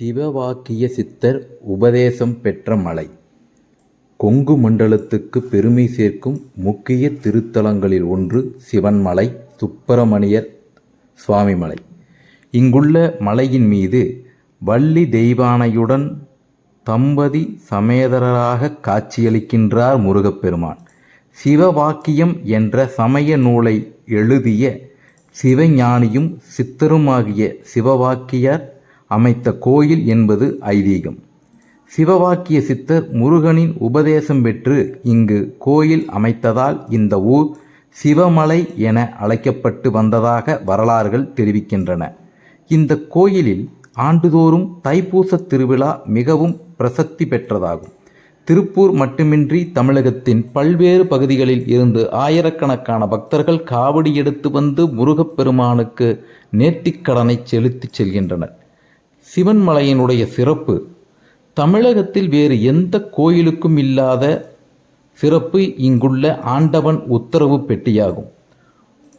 சிவவாக்கிய சித்தர் உபதேசம் பெற்ற மலை. கொங்கு மண்டலத்துக்கு பெருமை சேர்க்கும் முக்கிய திருத்தலங்களில் ஒன்று சிவன்மலை சுப்பிரமணியர் சுவாமிமலை இங்குள்ள மலையின் மீது வள்ளி தெய்வானையுடன் தம்பதி சமேதரராக காட்சியளிக்கின்றார் முருகப்பெருமான். சிவவாக்கியம் என்ற சமய நூலை எழுதிய சிவஞானியும் சித்தருமாகிய சிவவாக்கியர் அமைத்த கோயில் என்பது ஐதீகம். சிவவாக்கிய சித்தர் முருகனின் உபதேசம் பெற்று இங்கு கோயில் அமைத்ததால் இந்த ஊர் சிவமலை என அழைக்கப்பட்டு வந்ததாக வரலாறுகள் தெரிவிக்கின்றன. இந்த கோயிலில் ஆண்டுதோறும் தைப்பூச திருவிழா மிகவும் பிரசத்தி பெற்றதாகும். திருப்பூர் மட்டுமின்றி தமிழகத்தின் பல்வேறு பகுதிகளில் இருந்து ஆயிரக்கணக்கான பக்தர்கள் காவடி எடுத்து வந்து முருகப்பெருமானுக்கு நேர்த்திக்கடனை செலுத்திச் செல்கின்றனர். சிவன்மலையினுடைய சிறப்பு தமிழகத்தில் வேறு எந்த கோயிலுக்கும் இல்லாத சிறப்பு இங்குள்ள ஆண்டவன் உத்தரவு பெட்டியாகும்.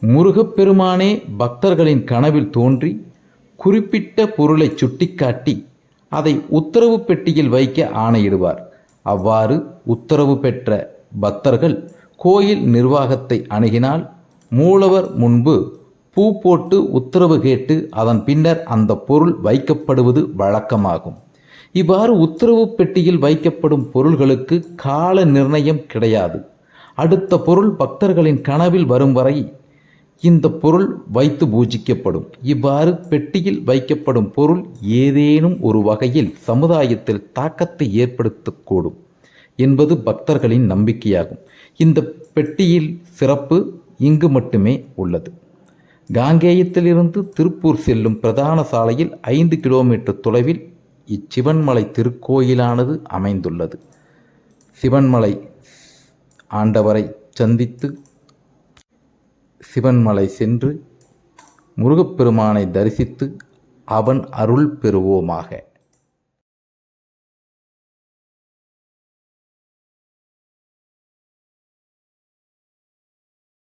முருகப்பெருமானே பக்தர்களின் கனவில் தோன்றி குறிப்பிட்ட பொருளை சுட்டிக்காட்டி அதை உத்தரவு பெட்டியில் வைக்க ஆணையிடுவார். அவ்வாறு உத்தரவு பெற்ற பக்தர்கள் கோயில் நிர்வாகத்தை அணுகினால் மூலவர் முன்பு பூ போட்டு உத்தரவு கேட்டு அதன் பின்னர் அந்த பொருள் வைக்கப்படுவது வழக்கமாகும். இவ்வாறு உத்தரவு பெட்டியில் வைக்கப்படும் பொருள்களுக்கு கால நிர்ணயம் கிடையாது. அடுத்த பொருள் பக்தர்களின் கனவில் வரும் வரை இந்த பொருள் வைத்து பூஜிக்கப்படும். இவ்வாறு பெட்டியில் வைக்கப்படும் பொருள் ஏதேனும் ஒரு வகையில் சமுதாயத்தில் தாக்கத்தை ஏற்படுத்தக்கூடும் என்பது பக்தர்களின் நம்பிக்கையாகும். இந்த பெட்டியில் சிறப்பு இங்கு மட்டுமே உள்ளது. காங்கேயத்திலிருந்து திருப்பூர் செல்லும் பிரதான சாலையில் ஐந்து கிலோமீட்டர் தொலைவில் இச்சிவன்மலை திருக்கோயிலானது அமைந்துள்ளது. சிவன்மலை ஆண்டவரை சந்தித்து சிவன்மலை சென்று முருகப்பெருமானை தரிசித்து அவன் அருள் பெறுவோமாக.